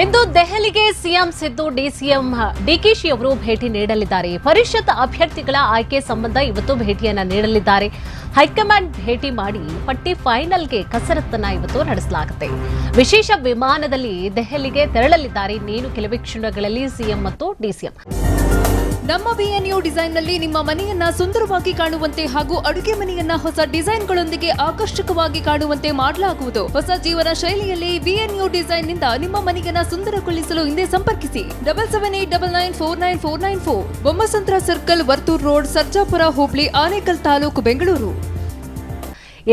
ಇಂದು ದೆಹಲಿಗೆ CM Siddu, DCM DKShi ಅವರು ಭೇಟಿ ನೀಡಲಿದ್ದಾರೆ. ಪರಿಷತ್ ಅಭ್ಯರ್ಥಿಗಳ ಆಯ್ಕೆ ಸಂಬಂಧ ಇವತ್ತು ಭೇಟಿಯನ್ನ ನೀಡಲಿದ್ದಾರೆ. ಹೈಕಮಾಂಡ್ ಭೇಟಿ ಮಾಡಿ ಪಟ್ಟಿ ಫೈನಲ್ಗೆ ಕಸರತ್ತನ್ನ ಇವತ್ತು ನಡೆಸಲಾಗುತ್ತೆ. ವಿಶೇಷ ವಿಮಾನದಲ್ಲಿ ದೆಹಲಿಗೆ ತೆರಳಲಿದ್ದಾರೆ. ನೀನು ಕೆಲವೇ ಕ್ಷಣಗಳಲ್ಲಿ ಸಿಎಂ ಮತ್ತು ಡಿಸಿಎಂ. ನಮ್ಮ ಬಿಎನ್ಯು ಡಿಸೈನ್ನಲ್ಲಿ ನಿಮ್ಮ ಮನೆಯನ್ನ ಸುಂದರವಾಗಿ ಕಾಣುವಂತೆ ಹಾಗೂ ಅಡುಗೆ ಮನೆಯನ್ನ ಹೊಸ ಡಿಸೈನ್ಗಳೊಂದಿಗೆ ಆಕರ್ಷಕವಾಗಿ ಕಾಣುವಂತೆ ಮಾಡಲಾಗುವುದು. ಹೊಸ ಜೀವನ ಶೈಲಿಯಲ್ಲಿ ಬಿಎನ್ಯು ಡಿಸೈನ್ನಿಂದ ನಿಮ್ಮ ಮನೆಯನ್ನ ಸುಂದರಗೊಳಿಸಲು ಹಿಂದೆ ಸಂಪರ್ಕಿಸಿ. Double seven eight double nine four nine four nine four. Bommasandra circle, Varthur road, Sarjapura, ಹೋಬಳಿ, ಆನೇಕಲ್ ತಾಲೂಕು, ಬೆಂಗಳೂರು.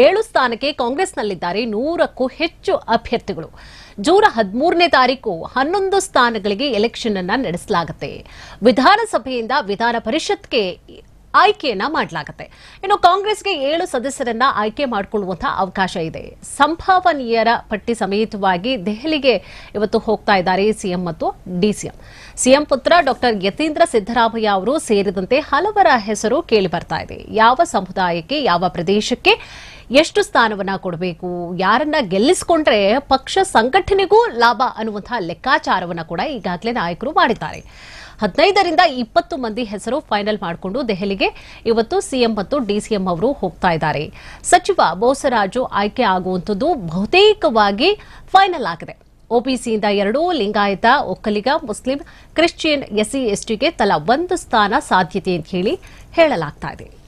ಏಳು ಸ್ಥಾನಕ್ಕೆ ಕಾಂಗ್ರೆಸ್ನಲ್ಲಿದ್ದಾರೆ ನೂರಕ್ಕೂ ಹೆಚ್ಚು ಅಭ್ಯರ್ಥಿಗಳು. ಜೂನ್ ಹದಿಮೂರನೇ ತಾರೀಕು ಹನ್ನೊಂದು ಸ್ಥಾನಗಳಿಗೆ ಎಲೆಕ್ಷನ್ ಅನ್ನ ನಡೆಸಲಾಗುತ್ತೆ. ವಿಧಾನಸಭೆಯಿಂದ ವಿಧಾನ ಪರಿಷತ್ಗೆ ಆಯ್ಕೆಯನ್ನ ಮಾಡಲಾಗುತ್ತೆ. ಇನ್ನು ಕಾಂಗ್ರೆಸ್ಗೆ ಏಳು ಸದಸ್ಯರನ್ನ ಆಯ್ಕೆ ಮಾಡಿಕೊಳ್ಳುವಂತಹ ಅವಕಾಶ ಇದೆ. ಸಂಭಾವನೀಯರ ಪಟ್ಟಿ ಸಮೇತವಾಗಿ ದೆಹಲಿಗೆ ಇವತ್ತು ಹೋಗ್ತಾ ಇದ್ದಾರೆ ಸಿಎಂ ಮತ್ತು ಡಿಸಿಎಂ. ಸಿಎಂ ಪುತ್ರ ಡಾಕ್ಟರ್ ಯತೀಂದ್ರ ಸಿದ್ದರಾಮಯ್ಯ ಅವರು ಸೇರಿದಂತೆ ಹಲವರ ಹೆಸರು ಕೇಳಿ ಬರ್ತಾ ಇದೆ. ಯಾವ ಸಮುದಾಯಕ್ಕೆ, ಯಾವ ಪ್ರದೇಶಕ್ಕೆ ಎಷ್ಟು ಸ್ಥಾನವನ್ನ ಕೊಡಬೇಕು? ಯಾರನ್ನ ಗೆಲ್ಲಿಸಿಕೊಂಡ್ರೆ ಪಕ್ಷ ಸಂಘಟನೆಗೂ ಲಾಭ ಅನ್ನುವಂತಹ ಲೆಕ್ಕಾಚಾರವನ್ನ ಕೂಡ ಈಗಾಗಲೇ ನಾಯಕರು ಮಾಡಿದ್ದಾರೆ. ಹದಿನೈದರಿಂದ ಇಪ್ಪತ್ತು ಮಂದಿ ಹೆಸರು ಫೈನಲ್ ಮಾಡಿಕೊಂಡು ದೆಹಲಿಗೆ ಇವತ್ತು ಸಿಎಂ ಮತ್ತು ಡಿಸಿಎಂ ಅವರು ಹೋಗ್ತಾ ಇದ್ದಾರೆ. ಸಚಿವ ಬೋಸರಾಜು ಆಯ್ಕೆ ಆಗುವಂಥದ್ದು ಬಹುತೇಕವಾಗಿ ಫೈನಲ್ ಆಗಿದೆ. ಒಬಿಸಿಯಿಂದ ಎರಡು, Lingayat, Vokkaliga, Muslim, Christian, SC, ಎಸ್ಟಿಗೆ ತಲಾ ಒಂದು ಸ್ಥಾನ ಸಾಧ್ಯತೆ ಅಂತ ಹೇಳಿ ಹೇಳಲಾಗ್ತಾ ಇದೆ.